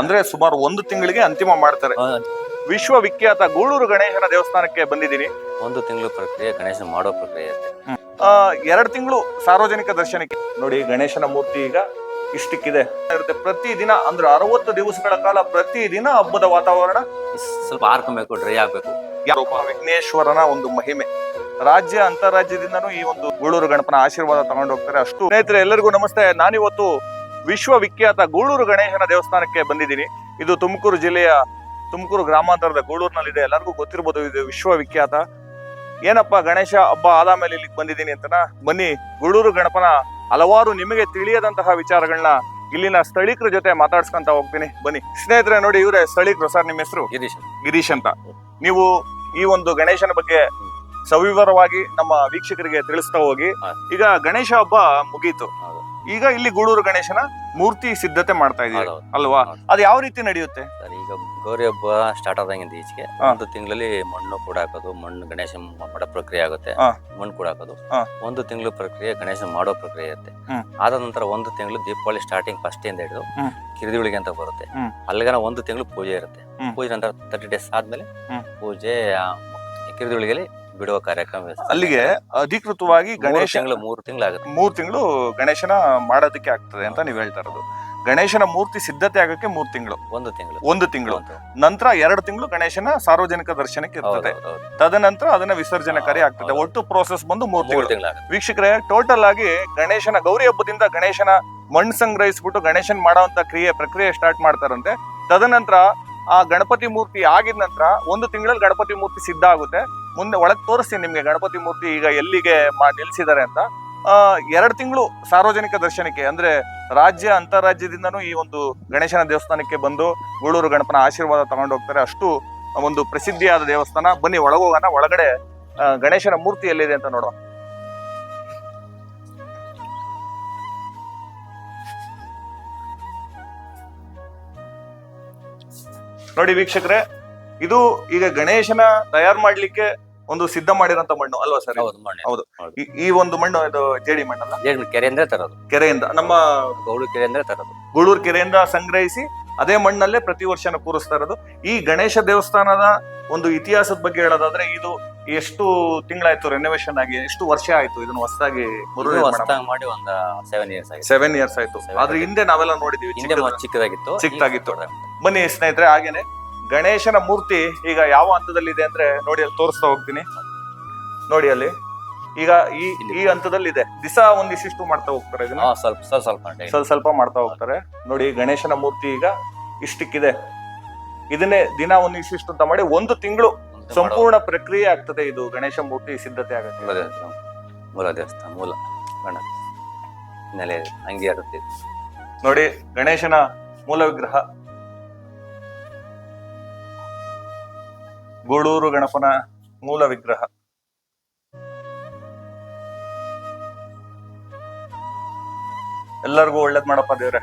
ಅಂದ್ರೆ ಸುಮಾರು ಒಂದು ತಿಂಗಳಿಗೆ ಅಂತಿಮ ಮಾಡ್ತಾರೆ. ವಿಶ್ವ ವಿಶ್ವವಿಖ್ಯಾತ ಗೂಳೂರು ಗಣೇಶನ ದೇವಸ್ಥಾನಕ್ಕೆ ಬಂದಿದ್ದೀನಿ. ಒಂದು ತಿಂಗಳು ಪ್ರಕ್ರಿಯೆ ಗಣೇಶನ ಮಾಡೋ ಪ್ರಕ್ರಿಯೆ ಎರಡು ತಿಂಗಳು ಸಾರ್ವಜನಿಕ ದರ್ಶನಕ್ಕೆ. ನೋಡಿ ಗಣೇಶನ ಮೂರ್ತಿ ಈಗ ಇಷ್ಟಕ್ಕಿದೆ. ಇರುತ್ತೆ. ಪ್ರತಿ ದಿನ ಅಂದ್ರೆ ಅರವತ್ತು ದಿವಸಗಳ ಕಾಲ ಪ್ರತಿ ದಿನ ಹಬ್ಬದ ವಾತಾವರಣ. ಸ್ವಲ್ಪ ಆರ್ಕೊಬೇಕು ಡ್ರೈ ಆಗ್ಬೇಕು. ಯಾರೊಬ್ಬ ವಿಘ್ನೇಶ್ವರನ ಒಂದು ಮಹಿಮೆ. ರಾಜ್ಯ ಅಂತಾರಾಜ್ಯದಿಂದನೂ ಈ ಒಂದು ಗೂಳೂರು ಗಣಪನ ಆಶೀರ್ವಾದ ತಗೊಂಡು ಹೋಗ್ತಾರೆ ಅಷ್ಟು ಸ್ನೇಹಿತರೆ ಎಲ್ಲರಿಗೂ ನಮಸ್ತೆ. ನಾನಿವತ್ತು ವಿಶ್ವವಿಖ್ಯಾತ ಗೂಳೂರು ಗಣೇಶನ ದೇವಸ್ಥಾನಕ್ಕೆ ಬಂದಿದ್ದೀನಿ. ಇದು ತುಮಕೂರು ಜಿಲ್ಲೆಯ ತುಮಕೂರು ಗ್ರಾಮಾಂತರದ ಗೂಳೂರಿನಲ್ಲಿದೆ. ಎಲ್ಲರಿಗೂ ಗೊತ್ತಿರ್ಬೋದು ಇದು ವಿಶ್ವವಿಖ್ಯಾತ. ಏನಪ್ಪ ಗಣೇಶ ಹಬ್ಬ ಆದ ಮೇಲೆ ಇಲ್ಲಿಗೆ ಬಂದಿದ್ದೀನಿ ಅಂತನ? ಬನ್ನಿ ಗೂಳೂರು ಗಣಪನ ಹಲವಾರು ನಿಮಗೆ ತಿಳಿಯದಂತಹ ವಿಚಾರಗಳನ್ನ ಇಲ್ಲಿನ ಸ್ಥಳೀಕರ ಜೊತೆ ಮಾತಾಡ್ಸ್ಕೊಂತ ಹೋಗ್ತೀನಿ. ಬನ್ನಿ ಸ್ನೇಹಿತರೆ ನೋಡಿ ಇವರೇ ಸ್ಥಳೀಕರು ಸರ್ ನಿಮ್ಮ ಹೆಸರು? ಗಿರೀಶ್ ಗಿರೀಶ್ ಅಂತ. ನೀವು ಈ ಒಂದು ಗಣೇಶನ ಬಗ್ಗೆ ಸವಿವರವಾಗಿ ನಮ್ಮ ವೀಕ್ಷಕರಿಗೆ ತಿಳಿಸ್ತಾ ಹೋಗಿ. ಈಗ ಗಣೇಶ ಹಬ್ಬ ಮುಗೀತು. ಈಗ ಇಲ್ಲಿ ಗೂಡೂರು ಗಣೇಶನ ಮೂರ್ತಿ ಸಿದ್ಧತೆ ಮಾಡ್ತಾ ಇದ್ದೀವಿ ಹೌದೌದು. ಅಲ್ವಾ. ಅದು ಯಾವ ರೀತಿ ನಡೆಯುತ್ತೆ ಸರ್ ಈಗ ಗೌರಿ ಹಬ್ಬ ಸ್ಟಾರ್ಟ್ ಆದಂಗಿಂದ ಈಚೆಗೆ ಹಾ. ಒಂದು ತಿಂಗಳಲ್ಲಿ ಮಣ್ಣು ಕೂಡ ಹಾಕೋದು ಮಣ್ಣು ಗಣೇಶ ಮಾಡೋ ಪ್ರಕ್ರಿಯೆ ಆಗುತ್ತೆ ಹಾ. ಮಣ್ಣು ಕೂಡ ಹಾಕೋದು ಹಾ. ಒಂದು ತಿಂಗಳು ಪ್ರಕ್ರಿಯೆ ಗಣೇಶ ಮಾಡೋ ಪ್ರಕ್ರಿಯೆ ಇರುತ್ತೆ ಹ್ಮ್. ಆದ ನಂತರ ಒಂದು ತಿಂಗಳು ದೀಪಾವಳಿ ಸ್ಟಾರ್ಟಿಂಗ್ ಫಸ್ಟ್ ಇಂದ ಹಿಡಿದು ಹ್ಮ್. ಕಿರಿದಿಳಿಗೆ ಅಂತ ಬರುತ್ತೆ ಹ್ಮ್. ಅಲ್ಲಿಗನ ಒಂದು ತಿಂಗಳು ಪೂಜೆ ಇರುತ್ತೆ ಹ್ಮ್. ಪೂಜೆ ನಂತರ ತರ್ಟಿ ಡೇಸ್ ಆದ್ಮೇಲೆ ಹ್ಮ್. ಪೂಜೆ ಕಿರಿದಿಳಿಗೆಲಿ ಬಿಡುವ ಕಾರ್ಯಕ್ರಮ. ಅಲ್ಲಿಗೆ ಅಧಿಕೃತವಾಗಿ ಮೂರು ಗಣೇಶ ತಿಂಗಳು ಮೂರು ತಿಂಗಳಾಗುತ್ತೆ. ಮೂರು ತಿಂಗಳು ಗಣೇಶನ ಮಾಡೋದಕ್ಕೆ ಆಗ್ತದೆ ಅಂತ ನೀವು ಹೇಳ್ತಾ ಇರೋದು. ಗಣೇಶನ ಮೂರ್ತಿ ಸಿದ್ಧತೆ ಆಗಕ್ಕೆ ಮೂರ್ ತಿಂಗಳು. ಒಂದು ತಿಂಗಳು. ಒಂದು ತಿಂಗಳು. ನಂತರ ಎರಡು ತಿಂಗಳು ಗಣೇಶನ ಸಾರ್ವಜನಿಕ ದರ್ಶನಕ್ಕೆ ಇರ್ತದೆ. ತದನಂತರ ಅದನ್ನ ವಿಸರ್ಜನೆ ಕಾರ್ಯ ಆಗ್ತದೆ. ಹೌದು. ಒಟ್ಟು ಪ್ರೋಸೆಸ್ ಬಂದು ಮೂರ್ ಮೂರು ತಿಂಗಳು. ತಿಂಗಳಾಗುತ್ತೆ. ವೀಕ್ಷಕರೇ ಟೋಟಲ್ ಆಗಿ ಗಣೇಶನ ಗೌರಿ ಹಬ್ಬದಿಂದ ಗಣೇಶನ ಮಣ್ಣು ಸಂಗ್ರಹಿಸ್ಬಿಟ್ಟು ಗಣೇಶನ್ ಮಾಡೋಂತ ಕ್ರಿಯೆ ಪ್ರಕ್ರಿಯೆ ಸ್ಟಾರ್ಟ್ ಮಾಡ್ತಾರಂತೆ. ತದನಂತರ ಆ ಗಣಪತಿ ಮೂರ್ತಿ ಆಗಿದ ನಂತರ ಒಂದು ತಿಂಗಳಲ್ಲಿ ಗಣಪತಿ ಮೂರ್ತಿ ಸಿದ್ಧ ಆಗುತ್ತೆ. ಮುಂದೆ ಒಳಗೆ ತೋರಿಸ್ತೀನಿ ನಿಮಗೆ ಗಣಪತಿ ಮೂರ್ತಿ ಈಗ ಎಲ್ಲಿಗೆ ಮಾ- ನಿಲ್ಸಿದ್ದಾರೆ ಅಂತ. ಎರಡು ತಿಂಗಳು ಸಾರ್ವಜನಿಕ ದರ್ಶನಕ್ಕೆ, ಅಂದ್ರೆ ರಾಜ್ಯ ಅಂತಾರಾಜ್ಯದಿಂದನೂ ಈ ಒಂದು ಗಣೇಶನ ದೇವಸ್ಥಾನಕ್ಕೆ ಬಂದು ಗೂಳೂರು ಗಣಪನ ಆಶೀರ್ವಾದ ತಗೊಂಡು ಹೋಗ್ತಾರೆ. ಅಷ್ಟು ಒಂದು ಪ್ರಸಿದ್ಧಿಯಾದ ದೇವಸ್ಥಾನ. ಬನ್ನಿ, ಒಳಗೋಗೋಣ. ಒಳಗಡೆ ಗಣೇಶನ ಮೂರ್ತಿ ಎಲ್ಲಿದೆ ಅಂತ ನೋಡುವ ನೋಡಿ ವೀಕ್ಷಕರೇ ಇದು ಈಗ ಗಣೇಶನ ತಯಾರು ಮಾಡ್ಲಿಕ್ಕೆ ಒಂದು ಸಿದ್ಧ ಮಾಡಿರೋ ಮಣ್ಣು ಅಲ್ವಾ ಸರ್? ಹೌದು ಮಣ್ಣು. ಹೌದು. ಈ- ಈ ಒಂದು ಮಣ್ಣು ಇದು ಜೇಡಿ ಮಣ್ಣಲ್ಲ? ಜೇಡಿ ಕೆರೆಯಿಂದ ತರೋದು. ಕೆರೆಯಿಂದ ನಮ್ಮ ಕೆರೆ ಕೆರೆಯಿಂದ ತರೋದು. ಗೂಳೂರು ಕೆರೆಯಿಂದ ಸಂಗ್ರಹಿಸಿ ಅದೇ ಮಣ್ಣಲ್ಲೇ ಪ್ರತಿ ವರ್ಷನ ಕೂರಿಸ್ತಾ ಇರೋದು. ಈ ಗಣೇಶ ದೇವಸ್ಥಾನದ ಒಂದು ಇತಿಹಾಸದ ಬಗ್ಗೆ ಹೇಳೋದಾದ್ರೆ ಇದು ಎಷ್ಟು ತಿಂಗಳಾಯ್ತು ರೆನೋವೇಶನ್ ಆಗಿ ಎಷ್ಟು ವರ್ಷ ಆಯ್ತು ಇದನ್ನ ಹೊಸದಾಗಿ ಇದು ಹೊಸದಾಗಿ ಮಾಡಿ ಒಂದು ಸೆವೆನ್ ಇಯರ್ಸ್ ಆಗಿದೆ ಸೆವೆನ್ ಇಯರ್ಸ್ ಆಯ್ತು. Seven ಆದ್ರೆ years. ಹಿಂದೆ ನಾವೆಲ್ಲ ನೋಡಿದೀವಿ ಹಿಂದೆ ಚಿಕ್ಕದು. ಚಿಕ್ಕದಾಗಿತ್ತು ಚಿಕ್ಕದಾಗಿತ್ತು. ಈಗ ದೊಡ್ಡದಾಗಿದೆ. ಬನ್ನಿ ಸ್ನೇಹಿತರೆ ಹಾಗೇನೆ ಗಣೇಶನ ಮೂರ್ತಿ ಈಗ ಯಾವ ಹಂತದಲ್ಲಿದೆ ಅಂದ್ರೆ ನೋಡಿ ಅಲ್ಲಿ ತೋರಿಸ್ತಾ ಹೋಗ್ತೀನಿ. ನೋಡಿ ಅಲ್ಲಿ. ಈಗ ಈ ಈ ಹಂತದಲ್ಲಿದೆ. ದಿಸ ಒಂದಿಷ್ಟು ಮಾಡ್ತಾ ಹೋಗ್ತಾರೆ ಇದನ್ನ. ಸ್ವಲ್ಪ ಸ್ವಲ್ಪ ಸ್ವಲ್ಪ ಸ್ವಲ್ಪ ಸ್ವಲ್ಪ ಮಾಡ್ತಾ ಹೋಗ್ತಾರೆ. ನೋಡಿ ಗಣೇಶನ ಮೂರ್ತಿ ಈಗ ಇಷ್ಟಕ್ಕಿದೆ. ಇದನ್ನೇ ದಿನ ಒಂದಿಷ್ಟು ಅಂತ ಮಾಡಿ ಒಂದು ತಿಂಗಳು ಸಂಪೂರ್ಣ ಪ್ರಕ್ರಿಯೆ ಆಗ್ತದೆ ಇದು ಗಣೇಶ ಮೂರ್ತಿ ಸಿದ್ಧತೆ ಆಗುತ್ತೆ. ಮೂಲ ದೇವಸ್ಥಾನ ಮೂಲ ನೆಲೆ ಹಂಗೆ ಆಗುತ್ತೆ ನೋಡಿ ಗಣೇಶನ ಮೂಲ ವಿಗ್ರಹ. ಗೂಳೂರು ಗಣಪನ ಮೂಲ ವಿಗ್ರಹ. ಎಲ್ಲರಿಗೂ ಒಳ್ಳೇದ್ ಮಾಡಪ್ಪ ದೇವ್ರೆ.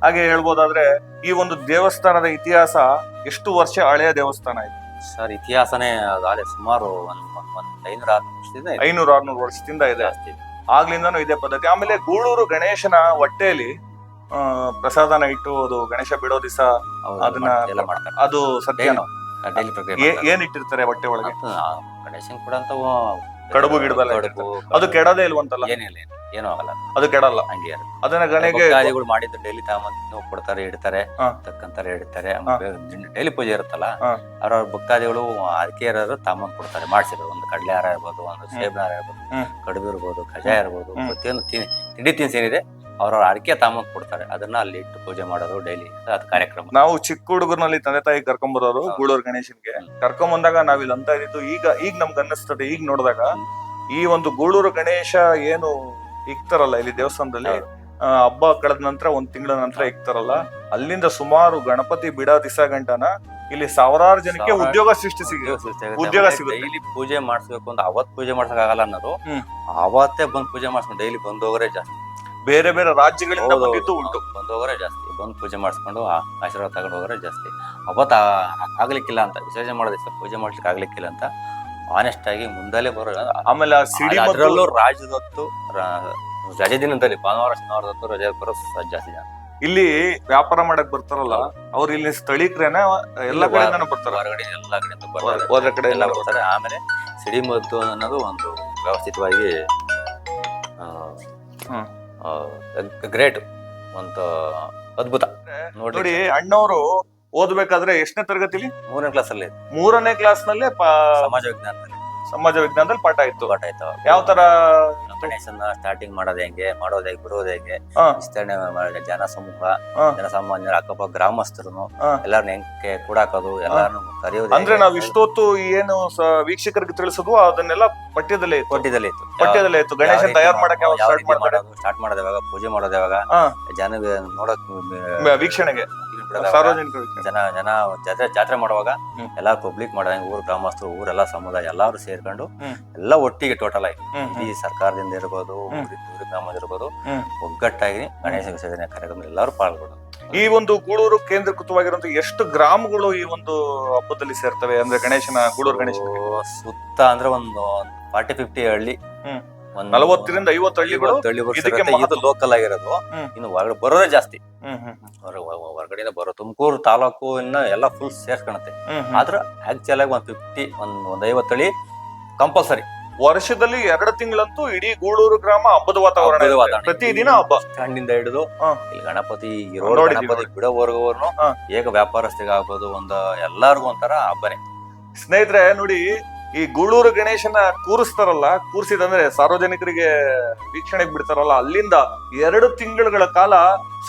ಹಾಗೆ ಹೇಳ್ಬೋದಾದ್ರೆ ಈ ಒಂದು ದೇವಸ್ಥಾನದ ಇತಿಹಾಸ ಎಷ್ಟು ವರ್ಷ ಹಳೆಯ ದೇವಸ್ಥಾನ ಇದೆ? ಸರ್ ಇತಿಹಾಸನೇ ಅದಾಲೆ ಸುಮಾರು ಐನೂರ ವರ್ಷದಿಂದ. ಐನೂರ ಆರ್ನೂರು ವರ್ಷದಿಂದ ಇದೆ. ಆಗ್ಲಿಂದನೂ ಇದೆ. ಪದ್ಧತಿ. ಆಮೇಲೆ ಗೂಳೂರು ಗಣೇಶನ ಹೊಟ್ಟೆಯಲ್ಲಿ ಪ್ರಸಾದನ ಇಟ್ಟು ಅದು ಗಣೇಶ ಬಿಡೋ ದಿವಸ ಅದನ್ನ ಎಲ್ಲ ಮಾಡ್ತಾರೆ. ಅದು ಸದ್ಯ ಡೈಲಿ ಪ್ರಕ್ರಿಯೆ ಏನ್ ಇಟ್ಟಿರ್ತಾರೆ ಬಟ್ಟೆ ಒಳಗೆ? ಗಣೇಶನ್ ಕೂಡ ಅಂತ ಕಡುಬು ಗಿಡದಲ್ಲ ಅದು ಕೆಡದೇ ಇಲ್ವಂತಲ್ಲ? ಏನಿಲ್ಲ ಏನು- ಆಗಲ್ಲ. ಅದು ಕೆಡಲ್ಲ. ಹಂಗೆ ಅದನ್ನ ಗಣೆಗೆ ಭಕ್ತಾದಿಗಳು ಮಾಡಿದ್ದು ಡೈಲಿ ತಗೊಂಬಂದು ಕೊಡ್ತಾರೆ ಇಡ್ತಾರೆ. ತಕ್ಕಂತಾರೆ ಇಡ್ತಾರೆ. ಡೈಲಿ ಪೂಜೆ ಇರುತ್ತಲ್ಲ. ಅವ್ರವ್ರ ಭಕ್ತಾದಿಗಳು ಅದಕ್ಕೆ ಇರೋರು ತಾಮನ್ ಕೊಡ್ತಾರೆ. ಮಾಡ್ಸಿರೋ ಒಂದು ಕಡಲೆ ಹಾರ ಇರ್ಬೋದು ಒಂದು ಸೇಬಿನ ಹಾರ ಇರ್ಬೋದು. ಕಡುಬು ಇರ್ಬೋದು ಕಜಾಯ ಇರ್ಬೋದು ಮತ್ತೇನು ಪ್ರತಿಯೊಂದು ತಿಂಡಿ ತಿಂಡಿ ತಿನಿಸು ಏನಿದೆ? ಅವ್ರವ್ರ ಅಡಿಕೆ ತಾಮಕ್ ಕೊಡ್ತಾರೆ. ಅದನ್ನ ಅಲ್ಲಿ ಇಟ್ಟು ಪೂಜೆ ಮಾಡೋದು ಡೈಲಿ ಅದು ಕಾರ್ಯಕ್ರಮ. ನಾವು ಚಿಕ್ಕ ಹುಡುಗರ್ನಲ್ಲಿ ತಂದೆ ತಾಯಿ ಕರ್ಕೊಂಡ್ ಬರೋರು ಗೂಳೂರು ಗಣೇಶನ್ಗೆ. ಕರ್ಕೊಂಡ್ ಬಂದಾಗ ನಾವ್ ಇಲ್ಲಿ ಅಂತ ಇದ್ದು ಈಗ ಈಗ ನಮ್ಗೆ ಅನ್ನಿಸ್ತದೆ. ಈಗ ನೋಡಿದಾಗ ಈ ಒಂದು ಗೂಳೂರು ಗಣೇಶ ಏನು ಇಕ್ತಾರಲ್ಲ ಇಲ್ಲಿ ದೇವಸ್ಥಾನದಲ್ಲಿ ಹಬ್ಬ ಕಳೆದ ನಂತರ ಒಂದ್ ತಿಂಗಳ ನಂತರ ಇಕ್ತಾರಲ್ಲ ಅಲ್ಲಿಂದ ಸುಮಾರು ಗಣಪತಿ ಬಿಡೋ ದಿಸ ಗಂಟನ ಇಲ್ಲಿ ಸಾವಿರಾರು ಜನಕ್ಕೆ ಉದ್ಯೋಗ ಸೃಷ್ಟಿ ಸಿಗುತ್ತೆ ಉದ್ಯೋಗ ಸಿಗುತ್ತೆ. ಡೈಲಿ ಪೂಜೆ ಮಾಡಿಸ್ಬೇಕು ಅಂತ ಅವತ್ ಪೂಜೆ ಮಾಡ್ಸಕ್ ಆಗಲ್ಲ ಅನ್ನೋದು ಅವತ್ತೇ ಬಂದ್ ಪೂಜೆ ಮಾಡಿಸ್ಕೊಂಡು ಡೈಲಿ ಬಂದೋಗ್ರೆ ಜಾಸ್ತಿ. ಬೇರೆ ಬೇರೆ ರಾಜ್ಯಗಳಿಂದ ಬಂದಿದ್ದು. ಉಂಟು. ಬಂದ್ ಹೋಗೋರೆ ಜಾಸ್ತಿ. ಬಂದು ಪೂಜೆ ಮಾಡಿಸ್ಕೊಂಡು ಆ- ಆಶೀರ್ವಾದ ತಗೊಂಡು ಹೋಗೋರೆ ಜಾಸ್ತಿ. ಅವತ್ತು ಆಗ್ಲಿಕ್ಕಿಲ್ಲ ಅಂತ ವಿಸರ್ಜನೆ ಮಾಡಿದೆ ಸರ್ ಪೂಜೆ ಮಾಡ್ಲಿಕ್ಕೆ ಆಗ್ಲಿಕ್ಕಿಲ್ಲ ಅಂತ ಆನೆಸ್ಟ್ ಆಗಿ ಮುಂದಲೇ ಬರೋ ಆಮೇಲೆ ಅದರಲ್ಲೂ ರಾಜ್ಯದತ್ತು ರಜೆ ದಿನದಲ್ಲಿ ಭಾನುವಾರ ಶನಿವಾರ ಹೊತ್ತು ರಜೆ ಬರೋ ಜಾಸ್ತಿ ಜನ. ಇಲ್ಲಿ ವ್ಯಾಪಾರ ಮಾಡಕ್ ಬರ್ತಾರಲ್ಲ ಅವ್ರು ಇಲ್ಲಿ ಸ್ಥಳೀಕರೇನ ಎಲ್ಲ ಕಡೆಯಿಂದನೂ ಬರ್ತಾರೆ? ಹೊರಗಡೆ ಎಲ್ಲ ಕಡೆಯಿಂದ ಬರ್ತಾರೆ. ಹೋದ ಕಡೆ ಎಲ್ಲ ಬರ್ತಾರೆ. ಆಮೇಲೆ ಸಿಡಿಮದ್ದು ಅನ್ನೋದು ಒಂದು ವ್ಯವಸ್ಥಿತವಾಗಿ. ಗ್ರೇಟ್ ಒಂದು ಅದ್ಭುತ. ನೋಡಿ ನೋಡಿ ಅಣ್ಣವರು ಓದ್ಬೇಕಾದ್ರೆ ಎಷ್ಟನೇ ತರಗತಿಲಿ? ಮೂರನೇ ಕ್ಲಾಸ್ ಅಲ್ಲಿ ಮೂರನೇ ಕ್ಲಾಸ್ ನಲ್ಲೇ ಸಮಾಜ ವಿಜ್ಞಾನದಲ್ಲಿ. ಸಮಾಜ ವಿಜ್ಞಾನದಲ್ಲಿ ಪಾಠ ಇತ್ತು. ಪಾಠ ಆಯ್ತು ಯಾವ ತರ ಗಣೇಶನ ಸ್ಟಾರ್ಟಿಂಗ್ ಮಾಡೋದು ಹೆಂಗೆ ಮಾಡೋದು ಹೇಗೆ ಬಿಡೋದು ಹೇಗೆ? ಹಾ. ವಿಸ್ತರಣೆ ಮಾಡಿ ಜನ ಸಮೂಹ ಹಾ. ಜನಸಾಮಾನ್ಯರ ಅಕ್ಕಪ್ಪ ಗ್ರಾಮಸ್ಥರು ಹಾ. ಎಲ್ಲಾರನ್ನ ಹೆಂಗೆ ಕೂಡಾಕೋದು ಎಲ್ಲಾರು ಕರೆಯೋದು ಅಂದ್ರೆ? ನಾವ್ ಇಷ್ಟೊತ್ತು ಏನು ಸ- ವೀಕ್ಷಕರಿಗೆ ತಿಳಿಸೋದು ಅದನ್ನೆಲ್ಲ ಪಠ್ಯದಲ್ಲೇ ಇತ್ತು. ಇತ್ತು. ಪಠ್ಯದಲ್ಲೇ ಇತ್ತು. ಗಣೇಶ ತಯಾರು ಮಾಡಕ್ಕೆ ಯಾವಾಗ ಸ್ಟಾರ್ಟ್ ಮಾಡ್ತಾರೆ? ಸ್ಟಾರ್ಟ್ ಮಾಡೋದು ಯಾವಾಗ ಪೂಜೆ ಮಾಡೋದು ಯಾವಾಗ? ಹಾ. ಜನ ನೋಡಕ್ ವೀಕ್ಷಣೆಗೆ. ಜನ ಜನ ಜಾತ್ರೆ ಜಾತ್ರೆ ಮಾಡುವಾಗ. ಎಲ್ಲಾ ಪಬ್ಲಿಕ್ ಮಾಡೋದಂಗೆ ಊರ್ ಗ್ರಾಮಸ್ಥರು ಊರೆಲ್ಲ ಸಮುದಾಯ ಎಲ್ಲಾರು ಸೇರ್ಕೊಂಡು. ಎಲ್ಲ ಒಟ್ಟಿಗೆ ಟೋಟಲ್ ಆಗಿ. ಈ ಸರ್ಕಾರದಿಂದ ಇರ್ಬೋದು ಊರು ಗ್ರಾಮದ ಇರ್ಬೋದು ಒಗ್ಗಟ್ಟಾಗಿ ಗಣೇಶ ವಿಸರ್ಜನೆ ಕಾರ್ಯಕ್ರಮ ಎಲ್ಲರೂ ಪಾಲ್ಗೊಳ್ಳೋದು. ಈ ಒಂದು ಗೂಳೂರು ಕೇಂದ್ರೀಕೃತವಾಗಿರುವಂತ ಎಷ್ಟು ಗ್ರಾಮಗಳು ಈ ಒಂದು ಹಬ್ಬದಲ್ಲಿ ಸೇರ್ತವೆ? ಅಂದ್ರೆ ಗಣೇಶನ ಗೂಳೂರು ಗಣೇಶ ಸುತ್ತ ಅಂದ್ರೆ ಒಂದು ಫಾರ್ಟಿ ಫಿಫ್ಟಿ ಹಳ್ಳಿ. ನಲವತ್ತರಿಂದ ಐವತ್ತು ಹಳ್ಳಿಗಳು ಇದಕ್ಕೆ ಇದು. ಲೋಕಲ್ ಆಗಿರೋದು. ಇನ್ನು ಹೊರಗಡೆ ಬರೋದೇ ಜಾಸ್ತಿ ಹೊರಗಡೆ ಹೊರಗಡೆಯಿಂದ ಬರೋ ತುಮಕೂರು ತಾಲೂಕು ಇನ್ನ ಎಲ್ಲ ಫುಲ್ ಸೇರ್ಕೊಳತ್ತೆ ಆದ್ರೆ ಆಕ್ಚುಲ್ ಆಗಿ ಒಂದ್ ಫಿಫ್ಟಿ ಒಂದ್ ಒಂದ್ ಐವತ್ತು ಹಳ್ಳಿ ಕಂಪಲ್ಸರಿ ವರ್ಷದಲ್ಲಿ ಎರಡು ತಿಂಗಳಂತೂ ಇಡೀ ಗೂಳೂರು ಗ್ರಾಮ ಹಬ್ಬದ ವಾತಾವರಣ. ಪ್ರತಿದಿನ ಹಬ್ಬ ಕಣ್ಣಿಂದ ಹಿಡಿದು. ಇಲ್ಲಿ ಗಣಪತಿ ಗಣಪತಿ ಬಿಡೋವರೆಗೂ. ಏಕ ವ್ಯಾಪಾರಸ್ಥಿಗಾಗ್ಬೋದು ಒಂದು ಎಲ್ಲಾರ್ಗು ಒಂಥರ ಹಬ್ಬನೇ ಸ್ನೇಹಿತರೆ ನೋಡಿ ಈ ಗೂಳೂರು ಗಣೇಶನ ಕೂರಿಸ್ತಾರಲ್ಲ, ಕೂರಿಸಿದಂದ್ರೆ ಸಾರ್ವಜನಿಕರಿಗೆ ವೀಕ್ಷಣೆಗೆ ಬಿಡ್ತಾರಲ್ಲ, ಅಲ್ಲಿಂದ ಎರಡು ತಿಂಗಳುಗಳ ಕಾಲ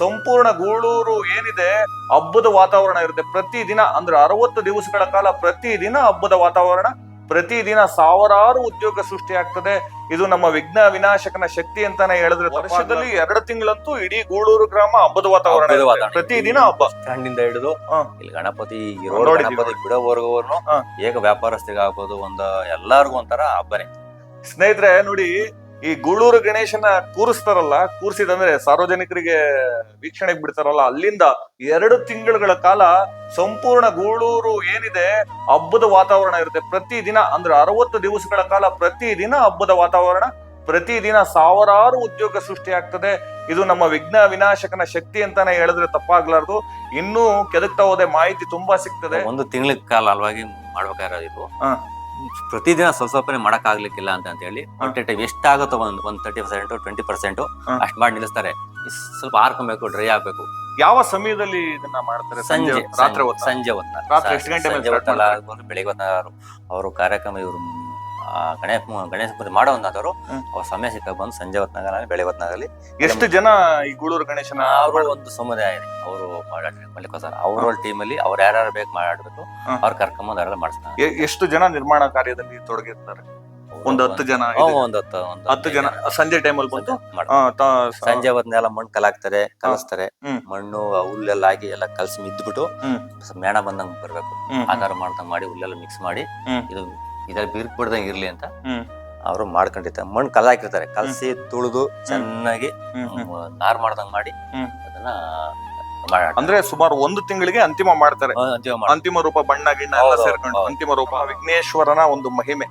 ಸಂಪೂರ್ಣ ಗೂಳೂರು ಏನಿದೆ, ಹಬ್ಬದ ವಾತಾವರಣ ಇರುತ್ತೆ. ಪ್ರತಿದಿನ ಅಂದ್ರೆ ಅರವತ್ತು ದಿವಸಗಳ ಕಾಲ ಪ್ರತಿದಿನ ಹಬ್ಬದ ವಾತಾವರಣ ಪ್ರತಿದಿನ ಸಾವಿರಾರು ಉದ್ಯೋಗ ಸೃಷ್ಟಿ ಆಗ್ತದೆ ಇದು ನಮ್ಮ ವಿಘ್ನ ವಿನಾಶಕನ ಶಕ್ತಿ ಅಂತಾನೆ ಹೇಳಿದ್ರೆ ವರ್ಷದಲ್ಲಿ ಎರಡು ತಿಂಗಳಂತೂ ಇಡೀ ಗೂಳೂರು ಗ್ರಾಮ ಹಬ್ಬದ ವಾತಾವರಣ. ಪ್ರತಿದಿನ ಹಬ್ಬ ಸ್ಟ್ಯಾಂಡಿಂದ ಹಿಡಿದು. ಇಲ್ಲಿ ಗಣಪತಿ ಗಣಪತಿ ಬಿಡೋವರೆಗೂ. ಏಕ ವ್ಯಾಪಾರಸ್ಥಿಗಾಗ್ಬೋದು ಒಂದ ಎಲ್ಲಾರ್ಗು ಒಂಥರ ಹಬ್ಬನೇ ಸ್ನೇಹಿತರೆ ನೋಡಿ ಈ ಗೂಳೂರು ಗಣೇಶನ ಕೂರಿಸ್ತಾರಲ್ಲ ಕೂರಿಸಿದಂದ್ರೆ ಸಾರ್ವಜನಿಕರಿಗೆ ವೀಕ್ಷಣೆಗೆ ಬಿಡ್ತಾರಲ್ಲ ಅಲ್ಲಿಂದ ಎರಡು ತಿಂಗಳುಗಳ ಕಾಲ ಸಂಪೂರ್ಣ ಗೂಳೂರು ಏನಿದೆ ಹಬ್ಬದ ವಾತಾವರಣ ಇರುತ್ತೆ. ಪ್ರತಿದಿನ ಅಂದ್ರೆ ಅರವತ್ತು ದಿವಸಗಳ ಕಾಲ ಪ್ರತಿದಿನ ಹಬ್ಬದ ವಾತಾವರಣ ಪ್ರತಿದಿನ ಸಾವಿರಾರು ಉದ್ಯೋಗ ಸೃಷ್ಟಿ ಆಗ್ತದೆ. ಇದು ನಮ್ಮ ವಿಘ್ನ ವಿನಾಶಕನ ಶಕ್ತಿ ಅಂತಾನೆ ಹೇಳಿದ್ರೆ ತಪ್ಪಾಗ್ಲಾರ್ದು. ಇನ್ನೂ ಕೆದಕ್ತಾ ಹೋದೆ ಮಾಹಿತಿ ತುಂಬಾ ಸಿಗ್ತದೆ. ಒಂದು ತಿಂಗಳ ಕಾಲ ಅಲ್ವಾಗಿ ಮಾಡ್ಬೇಕಾಗಿರೋದು ಹಾ. ಪ್ರತಿದಿನ ಸ್ವಲ್ಪ ಸ್ವಲ್ಪನೇ ಮಾಡಕ್ ಆಗ್ಲಿಕ್ಕಿಲ್ಲ ಅಂತ ಅಂತ ಹೇಳಿ. ಒಟ್ಟೆ ಟೈಮ್ ಎಷ್ಟಾಗುತ್ತೋ ಒಂದ್ ಒಂದ್ ತರ್ಟಿ ಪರ್ಸೆಂಟ್ ಟ್ವೆಂಟಿ ಪರ್ಸೆಂಟ್ ಅಷ್ಟು ಮಾಡಿ ನಿಲ್ಲಿಸ್ತಾರೆ. ಸ್ವಲ್ಪ ಆರ್ಕೊಬೇಕು ಡ್ರೈ ಆಗ್ಬೇಕು. ಯಾವ ಸಮಯದಲ್ಲಿ ಇದನ್ನ ಮಾಡ್ತಾರೆ? ಸಂಜೆ ಸಂಜೆ ರಾತ್ರಿ ಹೊತ್ತ ಸಂಜೆ ಹೊತ್ತ ಬೆಳಿಗ್ಗೆ ಅವರು ಕಾರ್ಯಕ್ರಮ ಇವರು ಗಣೇಶ ಗಣೇಶ ಪೂಜೆ ಮಾಡೋ ಒಂದಾದವರು ಅವ್ರ ಸಮಯ ಸಿಕ್ಕ ಬಂದು ಸಂಜೆ ಹೊತ್ನಾಗ ಬೆಳೆ ಹೊತ್ನಾಗಲಿ ಎಷ್ಟು ಜನ ಈ ಗೂಳೂರು ಗಣೇಶನ ಅವರು ಒಂದು ಸಮುದಾಯ ಇದೆ. ಅವರು ಮಲ್ಲಿಕೋಸರ್ ಅವ್ರ ಟೀಮ್ ಅಲ್ಲಿ ಅವ್ರ ಯಾರು ಬೇಕು ಮಾಡಬೇಕು. ಅವ್ರ ಕರ್ಕೊಂಬಂದು ಅವರೆಲ್ಲ ಮಾಡಿಸ್ತಾರೆ. ಎಷ್ಟು ಜನ ನಿರ್ಮಾಣ ಕಾರ್ಯದಲ್ಲಿ ತೊಡಗಿರ್ತಾರೆ? ಒಂದು ಹತ್ತು ಜನ. ಒಂದ್ ಹತ್ತು ಒಂದು ಹತ್ತು ಜನ ಸಂಜೆ ಟೈಮಲ್ಲಿ ಬಂದು ಮಾಡ್ತಾರೆ. ಆ, ಸಂಜೆ ಹೊತ್ನೆಲ್ಲ ಮಣ್ಣು ಕಲಾಕ್ತಾರೆ ಕಲಿಸ್ತಾರೆ. ಮಣ್ಣು ಹುಲ್ಲೆಲ್ಲ ಹಾಕಿ ಎಲ್ಲ ಕಲಸಿ ಮಿದ್ಬಿಟ್ಟು. ಮೇಣ ಬಂದಂಗ್ ಬರ್ಬೇಕು. ಆಧಾರ ಆಕಾರ ಮಾಡ್ದಂಗ್ ಮಾಡಿ ಹುಲ್ಲೆಲ್ಲ ಮಿಕ್ಸ್ ಮಾಡಿ ಇದು ಇದ್ರಲ್ಲಿ ಬಿರ್ಕ್ ಇರಲಿ ಇರ್ಲಿ ಅಂತ. ಅವರು ಮಾಡ್ಕೊಂಡಿರ್ತಾರೆ ಮಣ್ಣು ಕಲಾಕಿರ್ತಾರೆ ಕಲಸಿ ತುಳಿದು ಚೆನ್ನಾಗಿ ನಾರು ಮಾಡ್ದಂಗೆ ಮಾಡಿ. ಅದನ್ನ ಅಂದ್ರೆ ಸುಮಾರು ಒಂದು ತಿಂಗಳಿಗೆ ಅಂತಿಮ ಮಾಡ್ತಾರೆ. ಅಂತಿಮ ರೂಪ ಬಣ್ಣ ಗಿಣ್ಣ ಎಲ್ಲ ಸೇರ್ಕೊಂಡು ಅಂತಿಮ ರೂಪ ವಿಘ್ನೇಶ್ವರನ ಒಂದು ಮಹಿಮೆ.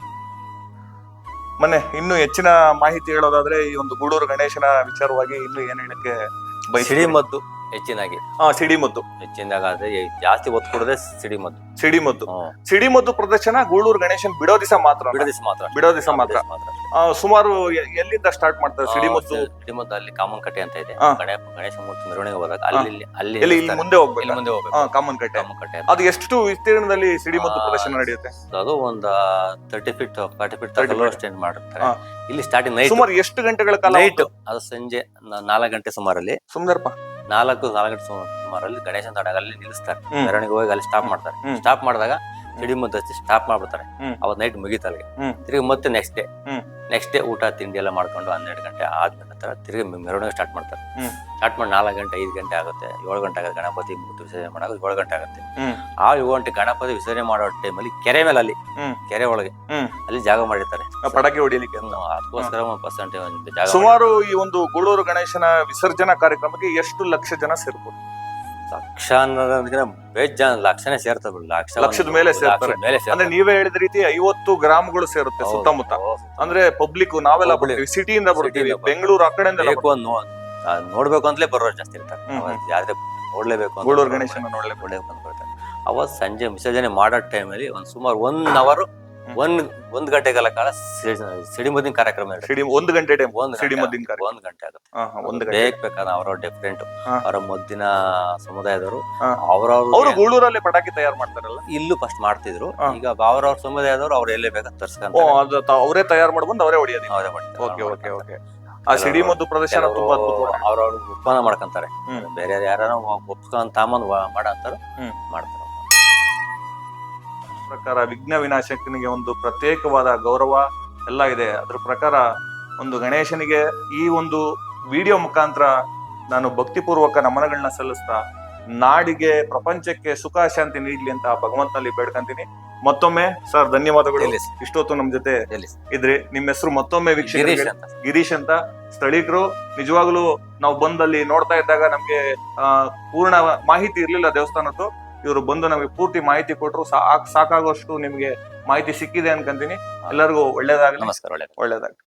ಮನೆ ಇನ್ನು ಹೆಚ್ಚಿನ ಮಾಹಿತಿ ಹೇಳೋದಾದ್ರೆ ಈ ಒಂದು ಗೂಡೂರು ಗಣೇಶನ ವಿಚಾರವಾಗಿ ಇನ್ನು ಏನ್ ಹೇಳಕ್ಕೆ ಬಯಸ್ತೀರಿ? ಸಿಡಿಮದ್ದು. ಹೆಚ್ಚಿನಾಗಿ ಹಾ ಸಿಡಿಮದ್ದು. ಹೆಚ್ಚಿನಾಗ ಆದ್ರೆ ಈ ಜಾಸ್ತಿ ಒತ್ತು ಕೊಡದೆ ಸಿಡಿಮದ್ದು. ಸಿಡಿಮದ್ದು. ಸಿಡಿ ಸಿಡಿಮದ್ದು ಪ್ರದರ್ಶನ ಗೂಳೂರು ಗಣೇಶನ್ ಬಿಡೋ ದಿವಸ ಮಾತ್ರ ಬಿಡೋ ದಿವಸ ಮಾತ್ರ. ಬಿಡೋ ದಿವಸ ಮಾತ್ರ. ಆ, ಸುಮಾರು ಎ- ಎಲ್ಲಿಂದ ಸ್ಟಾರ್ಟ್ ಮಾಡ್ತಾರೆ ಸಿಡಿಮದ್ದು? ಸಿಡಿಮದ್ದು ಅಲ್ಲಿ ಕಾಮನ್ ಕಟ್ಟೆ ಅಂತ ಇದೆ. ಹಾ. ಗಣೇಶ ಗಣೇಶ ಮೂರ್ತಿ ಮೆರವಣಿಗೆ ಹೋದಾಗ ಅಲ್ಲಿ ಇಲ್ಲಿ ಅಲ್ಲಿ ಎಲ್ಲಿ ಇಲ್ಲಿ. ಮುಂದೆ ಇಲ್ಲಿ ಹೋಗ್ಬೇಕು ಮುಂದೆ ಹೋಗ್ಬೇಕು. ಕಾಮನ್ ಕಟ್ಟೆ ಕಾಮನ್ ಕಟ್ಟೆ ಅಂತ. ಅದು ಎಷ್ಟು ವಿಸ್ತೀರ್ಣದಲ್ಲಿ ಸಿಡಿಮದ್ದು ಆ, ಪ್ರದರ್ಶನ ನಡೆಯುತ್ತೆ? ಅದು ಒಂದ್ thirty feet forty feet 30 feet. Stand ಮಾಡಿರ್ತಾರೆ. ಹಾ. ಇಲ್ಲಿ ಸ್ಟಾರ್ಟಿಂಗ್ ನೈಟ್ ಸುಮಾರು ಎಷ್ಟು ಗಂಟೆಗಳ ಕಾಲ ನೈಟ್ ಅದು ಸಂಜೆ ನಾಲ್ಕು ಗಂಟೆ ಸುಮಾರಲ್ಲಿ. ಸುಂದರ್ಪ. ನಾಲ್ಕು ನಾಲ್ಕು ಸುಮಾರಲ್ಲಿ ಗಣೇಶನ ತಡಗಲ್ಲಿ ನಿಲ್ಲಿಸ್ತಾರೆ. ಹ್ಮ್. ಮೆರವಣಿಗೆ ಹೋಗಿ ಅಲ್ಲಿ ಸ್ಟಾಪ್ ಮಾಡ್ತಾರೆ. ಸ್ಟಾಪ್ ಮಾಡಿದಾಗ ಸಿಡಿ ಸಿಡಿಮದ್ದು ಹಚ್ಚಿ ಸ್ಟಾಪ್ ಮಾಡ್ಬಿಡ್ತಾರೆ. ಅವತ್ತು ಅವತ್ ನೈಟ್ ಮುಗೀತ ಅಲ್ಲಿಗೆ ಹ್ಮ್. ತಿರುಗಿ ಮತ್ತೆ ನೆಕ್ಸ್ಟ್ ಡೇ ನೆಕ್ಸ್ಟ್ ಡೇ ಊಟ ತಿಂಡಿ ಎಲ್ಲ ಮಾಡ್ಕೊಂಡು ಹನ್ನೆರಡು ಗಂಟೆ ಆದ್ಮೇಲೆ. ನಂತರ ತಿರುಗಿ ಮೆರವಣಿಗೆ ಸ್ಟಾರ್ಟ್ ಮಾಡ್ತಾರೆ. ಸ್ಟಾರ್ಟ್ ಮಾಡಿ ನಾಲ್ಕು ಗಂಟೆ ಐದು ಗಂಟೆ ಆಗುತ್ತೆ ಏಳು ಗಂಟೆ ಆಗುತ್ತೆ ಗಣಪತಿ ಮೂರ್ತಿ ವಿಸರ್ಜನೆ ಮಾಡೋದು ಏಳು ಗಂಟೆ ಆಗುತ್ತೆ. ಆ ಏಳು ಗಂಟೆ ಗಣಪತಿ ವಿಸರ್ಜನೆ ಮಾಡೋ ಟೈಮಲ್ಲಿ ಕೆರೆ ಮೇಲೆ ಅಲ್ಲಿ. ಕೆರೆ ಒಳಗೆ. ಅಲ್ಲಿ ಜಾಗ ಮಾಡಿರ್ತಾರೆ ಪಟಾಕಿ ಹೊಡಿಲಿಕ್ಕೆ ಅದಕ್ಕೋಸ್ಕರ ಒಂದು ಪರ್ಸೆಂಟ್ ಜಾಗ ಸುಮಾರು ಈ ಒಂದು ಗೂಳೂರು ಗಣೇಶನ ವಿಸರ್ಜನಾ ಕಾರ್ಯಕ್ರಮಕ್ಕೆ ಎಷ್ಟು ಲಕ್ಷ ಜನ ಸೇರ್ಬೋದು ಲಕ್ಷ ಅನ್ನೋದಕ್ಕಿಂತ ಬೇಜಾನ್ ಲಕ್ಷನೇ ಸೇರ್ತದೆ ಬಿಡು ಲಕ್ಷ ಲಕ್ಷದ ಮೇಲೆ ಲಕ್ಷದ ಸೇರ್ತಾರೆ. ಮೇಲೆ ಅಂದ್ರೆ ಸೇರ್ತಾರೆ. ನೀವೇ ಹೇಳಿದ ರೀತಿ ಐವತ್ತು ಗ್ರಾಮ್ಗಳು ಸೇರುತ್ತೆ ಹೌದು, ಸುತ್ತಮುತ್ತ. ಅಂದ್ರೆ ಪಬ್ಲಿಕ್ ನಾವೆಲ್ಲ Public. ಬರ್ತೀವಿ ಸಿಟಿಯಿಂದ ಬರ್ತೀವಿ. ಬೆಂಗಳೂರು ಆ ಕಡೆಯಿಂದ ಬೇಕು ಅಂತ ನೋ- ಆ, ನೋಡ್ಬೇಕು ಅಂತಲೇ ಬರೋರು ಜಾಸ್ತಿ ಇರ್ತಾರೆ ಹ್ಮ್, ಹ್ಮ್. ಯಾರೇ ನೋಡ್ಲೇಬೇಕು ಅಂತ ಗೂಳೂರು ಗಣೇಶನ ನೋಡ್ಲೇಬೇಕು ನೋಡ್ಲೇಬೇಕು ಅಂತ ಬರ್ತಾರೆ ಅವತ್ತು ಸಂಜೆ ವಿಸರ್ಜನೆ ಮಾಡೋ ಟೈಮಲ್ಲಿ ಒಂದು ಸುಮಾರು ಒನ್ ಅವರ್. ಒಂದ್ ಒಂದ್ ಗಂಟೆಗಳ ಕಾಲ ಸಿ- ಸಿಡಿಮದ್ದಿನ ಕಾರ್ಯಕ್ರಮ. ಸಿಡಿ ಒಂದು ಗಂಟೆ ಟೈಮ್ ಒಂದ್ ಸಿಡಿ ಮದ್ದಿನ ಒಂದ್ ಗಂಟೆ ಆಗುತ್ತೆ ಹಾ, ಹಾ, ಒಂದು ಗಂಟೆ ಬೇಕ್ ಬೇಕಾದ ಅವ್ರವ್ರ ಡಿಫ್ರೆಂಟ್ ಹಾ. ಅವರ ಮದ್ದಿನ ಸಮುದಾಯದವರು ಹಾ. ಅವರು ಅವ್ರವ್ರ ಗೂಳೂರಲ್ಲೇ ಪಟಾಕಿ ತಯಾರು ಮಾಡ್ತಾರಲ್ಲ ಇಲ್ಲೂ ಫಸ್ಟ್ ಮಾಡ್ತಿದ್ರು ಹಾ. ಈಗ ಅವ್ರವ್ರ ಸಮುದಾಯದವರು ಅವ್ರು ಎಲ್ಲೇ ಬೇಕಾದ ಓ ತರ್ಸ್ಕೊಂತಾರೆ ಅದು ತ- ಅವರೇ ತಯಾರು ಮಾಡ್ಬಂದು ಅವರೇ ಹೊಡಿಯೋದು ಅವರೇ ಮಾಡ್ತಾರೆ, ಓಕೆ ಓಕೆ ಮಾಡ್ತಾರೆ. ಓಕೆ ಆ ಸಿಡಿ ಮದ್ದು ಪ್ರದರ್ಶನ ತುಂಬಾ ಅದ್ಭುತವಾಗಿದೆ. ಅವ್ರವ್ರ ಉತ್ಪನ್ನ ಮಾಡ್ಕೊಂತಾರೆ ಹ್ಮ್. ಬೇರೆ ಯಾರು ಒಪ್ಕೊಂಡ್ ತಾಮಂದ್ ಮಾಡಂತಾರ ಹ್ಮ್. ಮಾಡ್ತಾರೆ ಪ್ರಕಾರ ವಿಘ್ನ ವಿನಾಶಕನಿಗೆ ಒಂದು ಪ್ರತ್ಯೇಕವಾದ ಗೌರವ ಎಲ್ಲ ಇದೆ. ಅದ್ರ ಪ್ರಕಾರ ಒಂದು ಗಣೇಶನಿಗೆ ಈ ಒಂದು ವಿಡಿಯೋ ಮುಖಾಂತರ ನಾನು ಭಕ್ತಿಪೂರ್ವಕ ನಮನಗಳನ್ನ ಸಲ್ಲಿಸ್ತಾ ನಾಡಿಗೆ ಪ್ರಪಂಚಕ್ಕೆ ಸುಖ ಶಾಂತಿ ನೀಡಲಿ ಅಂತ ಭಗವಂತನಲ್ಲಿ ಬೇಡ್ಕಂತೀನಿ. ಮತ್ತೊಮ್ಮೆ ಸರ್ ಧನ್ಯವಾದಗಳು? ಇಷ್ಟೊತ್ತು ನಮ್ ಜೊತೆ? ಇದ್ರಿ. ನಿಮ್ಮ ಹೆಸರು ಮತ್ತೊಮ್ಮೆ ಅಂತ. ಗಿರೀಶ್ ಅಂತ. ಸ್ಥಳೀಕರು ನಿಜವಾಗ್ಲೂ ನಾವು ಬಂದಲ್ಲಿ ನೋಡ್ತಾ ಇದ್ದಾಗ ನಮ್ಗೆ ಪೂರ್ಣ ಮಾಹಿತಿ ಇರ್ಲಿಲ್ಲ ದೇವಸ್ಥಾನದ್ದು. ಇವರು ಬಂದು ನಮಗೆ ಪೂರ್ತಿ ಮಾಹಿತಿ ಕೊಟ್ಟರು ಸಾಕ್ ಸಾಕಾಗುವಷ್ಟು ನಿಮಗೆ ಮಾಹಿತಿ ಸಿಕ್ಕಿದೆ ಅನ್ಕಂತೀನಿ. ಎಲ್ಲರಿಗೂ ಒಳ್ಳೇದಾಗಲಿ. ನಮಸ್ಕಾರ ಒಳ್ಳೆ ಒಳ್ಳೇದಾಗಲಿ.